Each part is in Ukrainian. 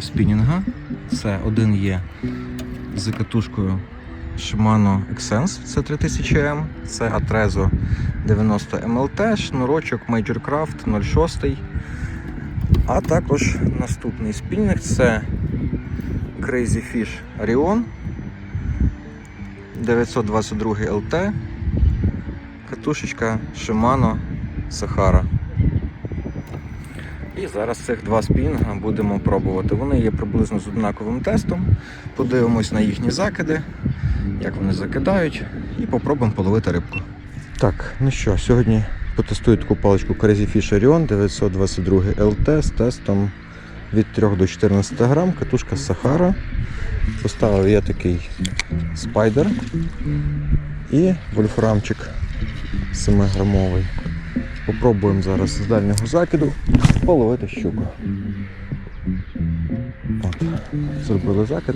спінінга. Це один є з катушкою Shimano Xsense, це 3000M, це Atrezo 90 MLT, шнурочок Major Craft 06. А також наступний спінінг це Crazy Fish Orion 922 LT, катушечка Shimano Sahara. І зараз цих два спінга будемо пробувати. Вони є приблизно з однаковим тестом. Подивимось на їхні закиди, як вони закидають, і попробуємо половити рибку. Так, ну що, сьогодні потестую таку паличку Crazy Fish Orion 922 LT з тестом від 3 до 14 грам, катушка Sahara. Поставив я такий спайдер і вольфрамчик 7-грамовий. Попробуємо зараз з дальнього закиду половити щуку. От, зробили закид.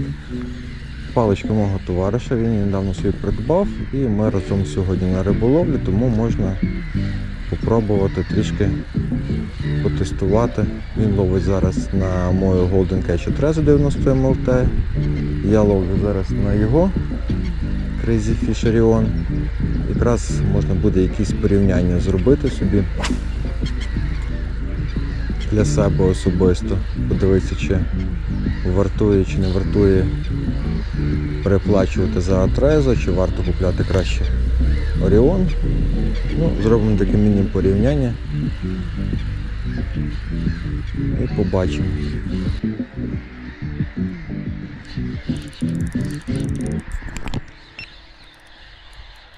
Паличка мого товариша, він недавно собі придбав і ми разом сьогодні на риболовлі, тому можна попробувати трішки потестувати. Він ловить зараз на мою Golden Catch Atrezo 90 MLT. Я ловлю зараз на його Crazy Fish Orion. Якраз можна буде якісь порівняння зробити собі для себе особисто. Подивитися, чи вартує чи не вартує переплачувати за Атрезо, чи варто купляти краще Оріон. Ну, зробимо таке міні-порівняння і побачимо.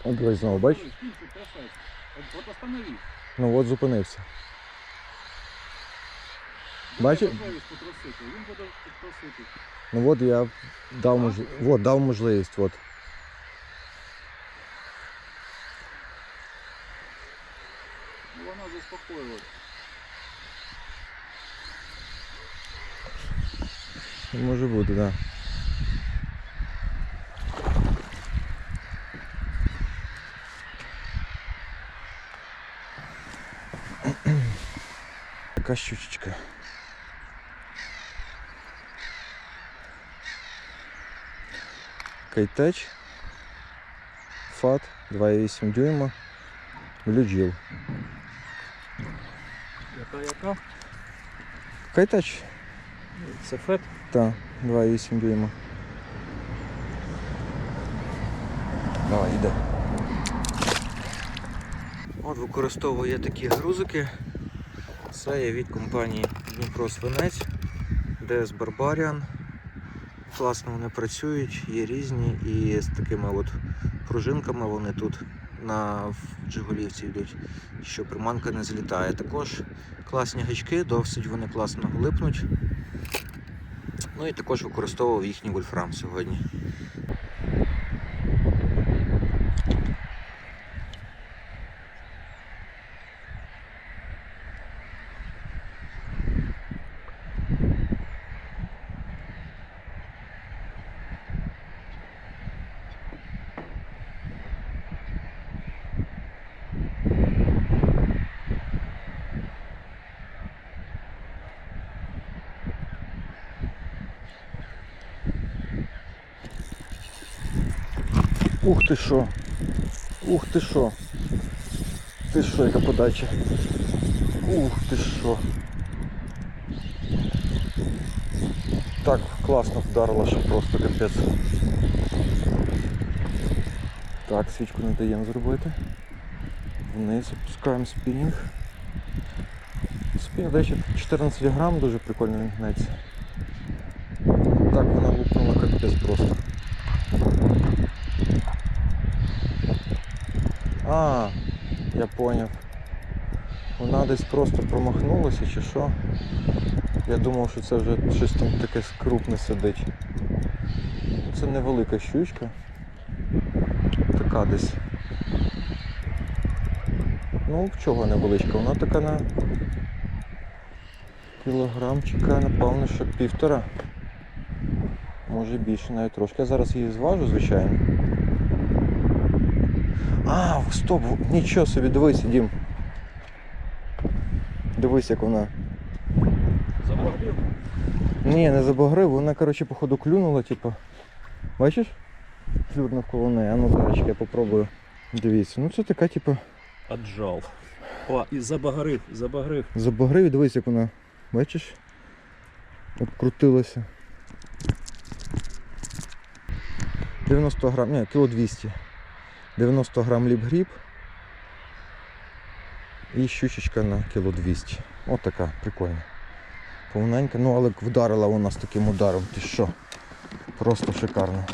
От дивись знову, бачиш? Ну от зупинився. Бачиш? Можливість потрусити. Він буде потрусити. Ну от я дав, мож... от, дав можливість. От. Ну вона заспокоювала. Може бути, так. Да. Така щучечка. Кайтеч. Фат 2,8 дюйма. Блюджіл. Яка яка? Кайтеч. Це фет. Так, 2,8 дюйма. Давай, йде. От використовую я такі грузики. Це є від компанії Дніпро Свинець, DS Barbarian. Класно вони працюють, є різні і з такими от пружинками вони тут на Джигулівці йдуть, що приманка не злітає. Також класні гачки, досить вони класно липнуть. Ну і також використовував їхній вольфрам сьогодні. Ух ти що! Ух ти що! Ти що, яка подача? Ух ти що! Так класно вдарила, що просто капець. Так, свічку не даємо зробити. Вниз опускаємо спінінг. Спінінг, до речі, 14 грам, дуже прикольно він гнеться. Так вона лупнула капець просто. А, я поняв. Вона десь просто промахнулася чи що. Я думав, що це вже щось там таке крупне сидить. Це невелика щучка. Така десь. Ну, чого невеличка? Вона така на кілограмчика, напевно, що півтора. Може більше навіть трошки. Я зараз її зважу, звичайно. А, стоп, нічого собі, дивись, Дім. Дивись, як вона. Заборбив. Ні, не забагрив, вона, коротше, походу клюнула, типу. Бачиш? Флюр навколо неї. А ну зараз я попробую. Дивіться, ну це така, типу, Отжал. О, і забагрив, забагрив. забагрив і дивись, як вона. Бачиш? Обкрутилася. 90 грам, ні, кіло 200. 90 грам ліп-гріб. І щучечка на кіло 200. От така, прикольна. Повненька, ну але вдарила вона з таким ударом. Ти що? Просто шикарно.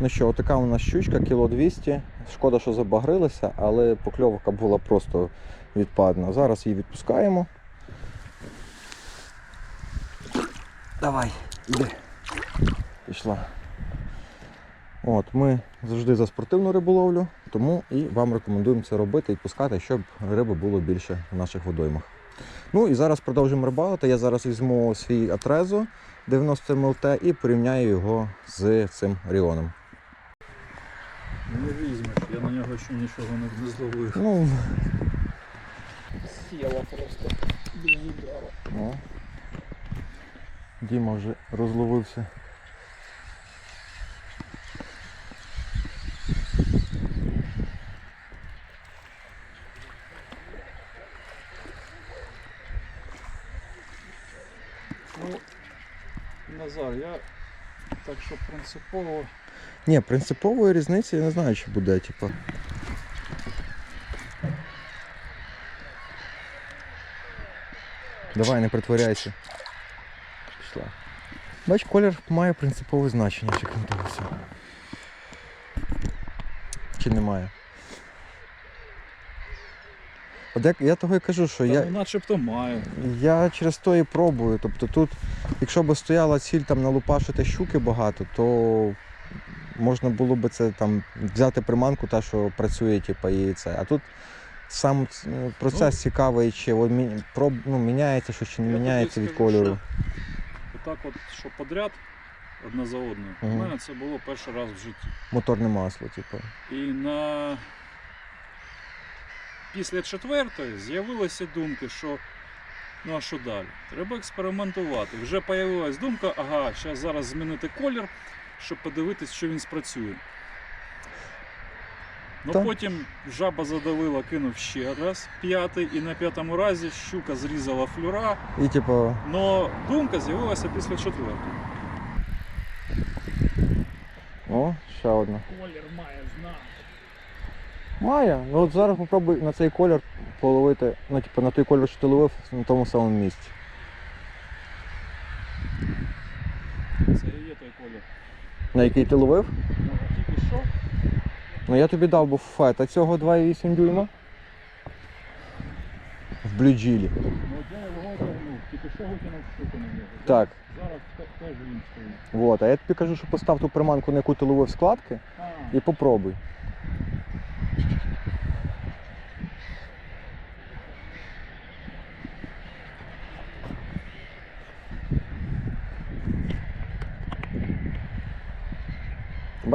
Ну що, отака у нас щучка, кіло 200. Шкода, що забагрилася, але покльовка була просто відпадна. Зараз її відпускаємо. Давай, іди. Пішла. От, ми завжди за спортивну риболовлю, тому і вам рекомендуємо це робити і пускати, щоб риби було більше в наших водоймах. Ну і зараз продовжуємо рибалити. Я зараз візьму свій атрезо 90 МЛТ і порівняю його з цим Ріоном. Не візьмеш, я на нього ще нічого не, не зловив. Ну, Сіла просто без удару. Діма вже розловився. Назар, я так що принципово Ні, принципової різниці я не знаю, чи буде, типу. Давай, не притворяйся. Пішла. Бач, колір має принципове значення, чи дивися. Чи немає? От як я того і кажу, що та, я, ну, начебто маю. я через то і пробую. Тобто тут, якщо б стояла ціль там налупашити щуки багато, то можна було б це там взяти приманку, та, що працює, типу, і це. А тут сам ну, процес Ну. цікавий, чи от, проб, ну, міняється щось, чи не Я міняється від скажу, кольору. Отак от, що подряд, одне за одним. У мене це було перший раз в житті. Моторне масло, типу. І на після четвертої з'явилися думки, що ну а що далі? Треба експериментувати. Вже з'явилася думка, ага, зараз зараз змінити колір, щоб подивитись, що він спрацює. Ну Так. потім жаба задавила, кинув ще раз п'ятий, і на п'ятому разі щука зрізала флюра. І типу, Но думка з'явилася після четвертої. о, ще одна. Колір має. Має. Ну от зараз попробуй на цей колір половити, ну, типу, на той колір, що ти ловив на тому самому місці. Це і є той колір. На який ти ловив? Ну, тільки що? Ну я тобі дав був фета цього 2,8 дюйма. В блюджилі. Ну, я його одягнув, тільки що викинув штуку на нього. Так. Зараз теж він стоїть. Вот. А я тобі кажу, що постав ту приманку, на яку ти ловив складки, А, і попробуй.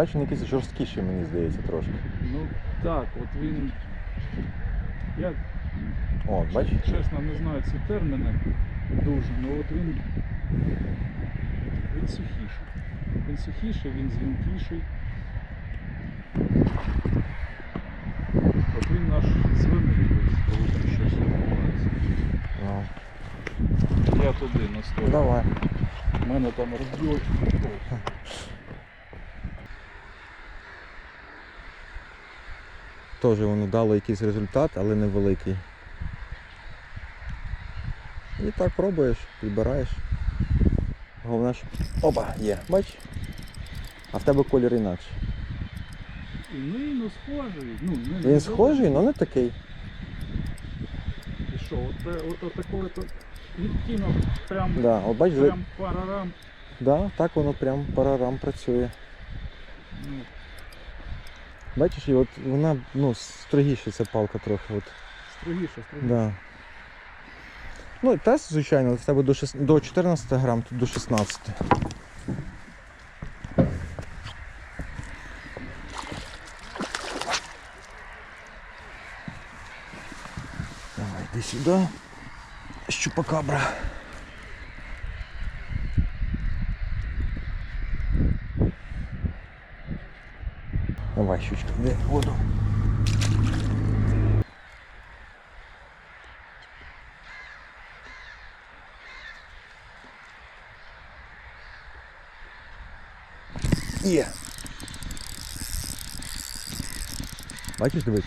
Бачиш, якийсь жорсткіший, мені здається, трошки. ну так, от він. Я О, бачиш? чесно не знаю ці терміни дуже, але от він. Він сухіший. Він сухіший, він дзвінкіший. От він наш звинний весь, коли там щось відбувається. Ну, Я туди на столі. давай. У мене там розділ. Теж воно дало якийсь результат, але невеликий. І так пробуєш, підбираєш. Головне, що. Опа, є, бач? А в тебе колір інакший. Ну, ну схожий. Ну, не- Він схожий, але не такий. І що, от, от, от такий от відтінок прям, Да, от бач, прям парарам. да, так воно прям парарам працює. Ну, Бачиш, і от вона ну, строгіша ця палка трохи. От. строгіше, строгіше. Да. Ну, тест, звичайно, в тебе до, шест- до 14 грам, тут до 16. Давай, йди сюди. Щупакабра. Давай, щучка, де воду. Є. Бачиш, дивись?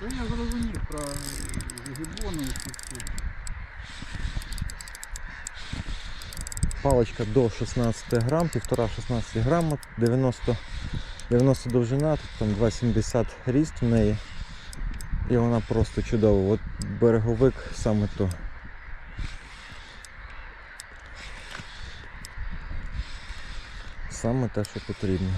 Це я зрозумів про гібону. Паличка до 16 грам, півтора 16 грам, 90, 90 довжина, там 2,70 ріст в неї. І вона просто чудова. От береговик саме то. Саме те, що потрібно.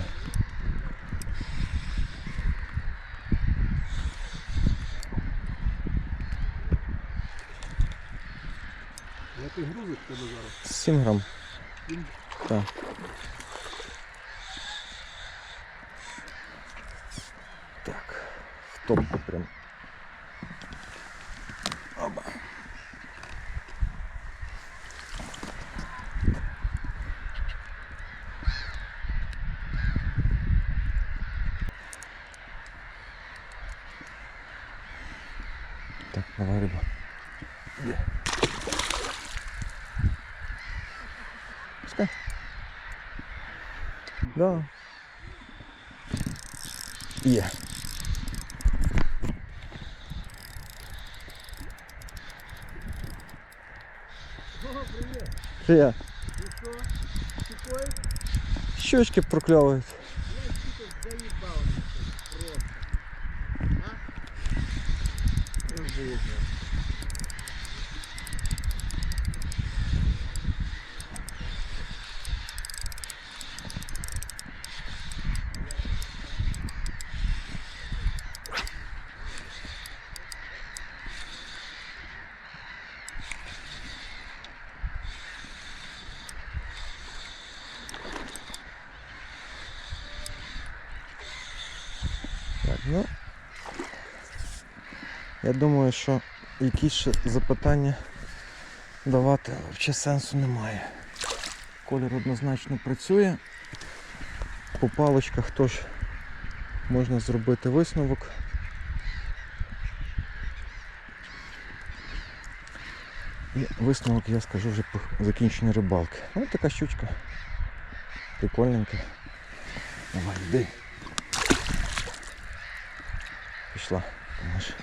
Який грузик тебе зараз? 7 грам. Так. Так, в топку прям. Оба. Так, давай рыба. Где? Пускай. Да. Є. О, привіт. Привіт. Ну що, щекують? Щучки прокльовують. Я щиток заїбав просто. А? Жизнь. Я думаю, що якісь ще запитання давати взагалі сенсу немає. Колір однозначно працює. По паличках теж можна зробити висновок. І висновок я скажу вже по закінченню рибалки. Ось така щучка. Прикольненька. Давай, йди. Пішла. Думаєш.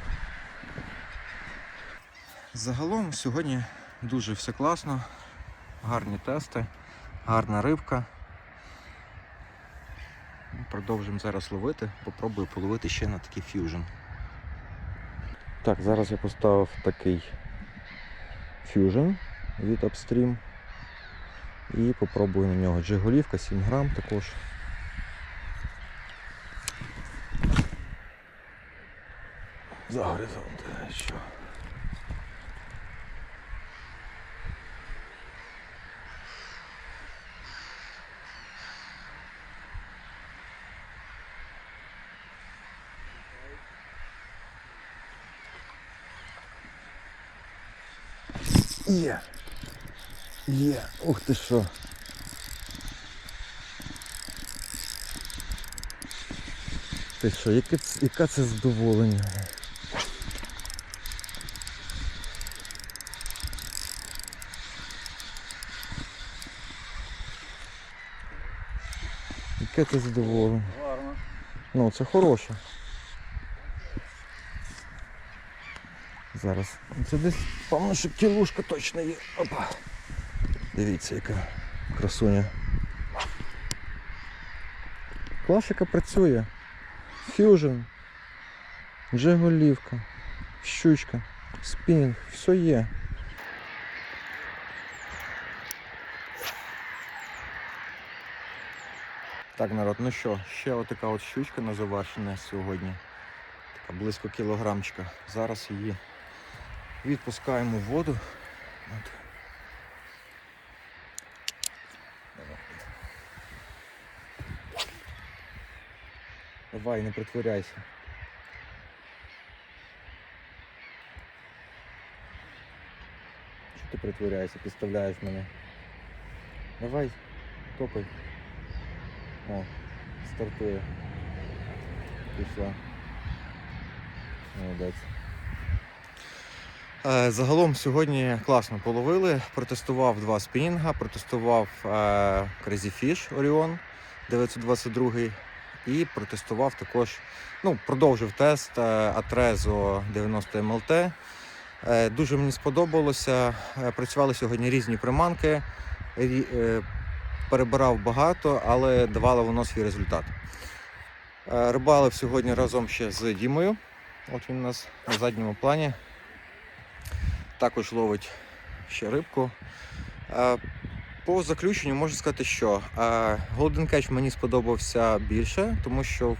Загалом сьогодні дуже все класно. Гарні тести, гарна рибка. Продовжимо зараз ловити. Попробую половити ще на такий фьюжн. Так, зараз я поставив такий фьюжн від Upstream. І попробую на нього джиголівка 7 грам також. За горизонт. Що? Є. Є. Ух ти що. Ти що, яке, яка це задоволення? Яке це задоволення? Гарно. Ну, це хороше. Зараз. Це десь, певно, що кілушка точно є. Опа. Дивіться, яка красуня. Класика працює. Фьюжн, джеголівка, щучка, спінінг, все є. Так, народ, ну що, ще отака от щучка на завершення сьогодні. Така близько кілограмчика. Зараз її відпускаємо воду. От. Давай, не притворяйся. Що ти притворяєшся, підставляєш мене? Давай, топай. О, стартує. Пішла. Молодець. Е, Загалом сьогодні класно половили. Протестував два спінінга, протестував е, Crazy Fish Orion 922 і протестував також, ну, продовжив тест Atrezo 90 MLT. Е, Дуже мені сподобалося. Е, Працювали сьогодні різні приманки. Перебирав багато, але давало воно свій результат. Рибалив сьогодні разом ще з Дімою. От він у нас на задньому плані. Також ловить ще рибку. Е, По заключенню можу сказати, що е, Golden Catch мені сподобався більше, тому що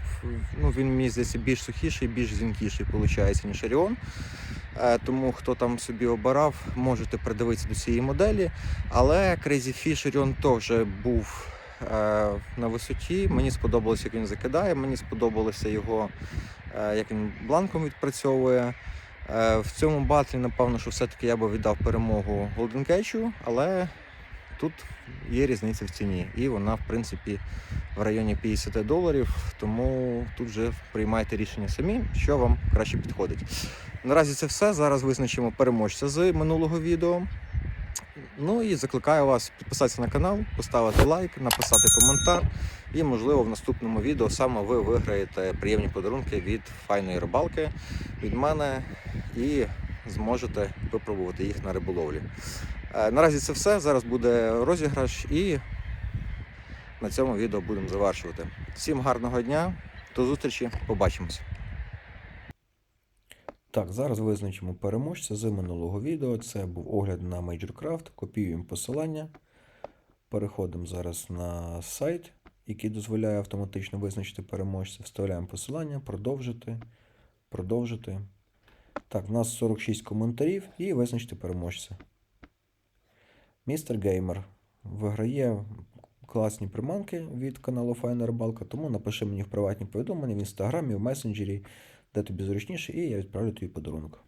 ну, він мені здається більш сухіший, більш дзвінкіший, виходить, ніж Оріон. Е, Тому хто там собі обирав, можете придивитися до цієї моделі. Але Crazy Fish Orion теж був на висоті. Мені сподобалося, як він закидає, мені сподобалося його, як він бланком відпрацьовує. Е, В цьому батлі, напевно, що все-таки я би віддав перемогу Catch, але тут є різниця в ціні. І вона, в принципі, в районі 50 доларів. Тому тут вже приймайте рішення самі, що вам краще підходить. Наразі це все. Зараз визначимо переможця з минулого відео. Ну і закликаю вас підписатися на канал, поставити лайк, написати коментар. І, можливо, в наступному відео саме ви виграєте приємні подарунки від файної рибалки від мене і зможете випробувати їх на риболовлі. Е, Наразі це все. Зараз буде розіграш і на цьому відео будемо завершувати. Всім гарного дня, до зустрічі, побачимось. Так, зараз визначимо переможця з минулого відео. Це був огляд на MajorCraft. Копіюємо посилання. Переходимо зараз на сайт, який дозволяє автоматично визначити переможця. Вставляємо посилання, продовжити, продовжити. Так, в нас 46 коментарів і визначити переможця. Містер Геймер виграє класні приманки від каналу Файна Рибалка, тому напиши мені в приватні повідомлення в інстаграмі, в месенджері, де тобі зручніше, і я відправлю тобі подарунок.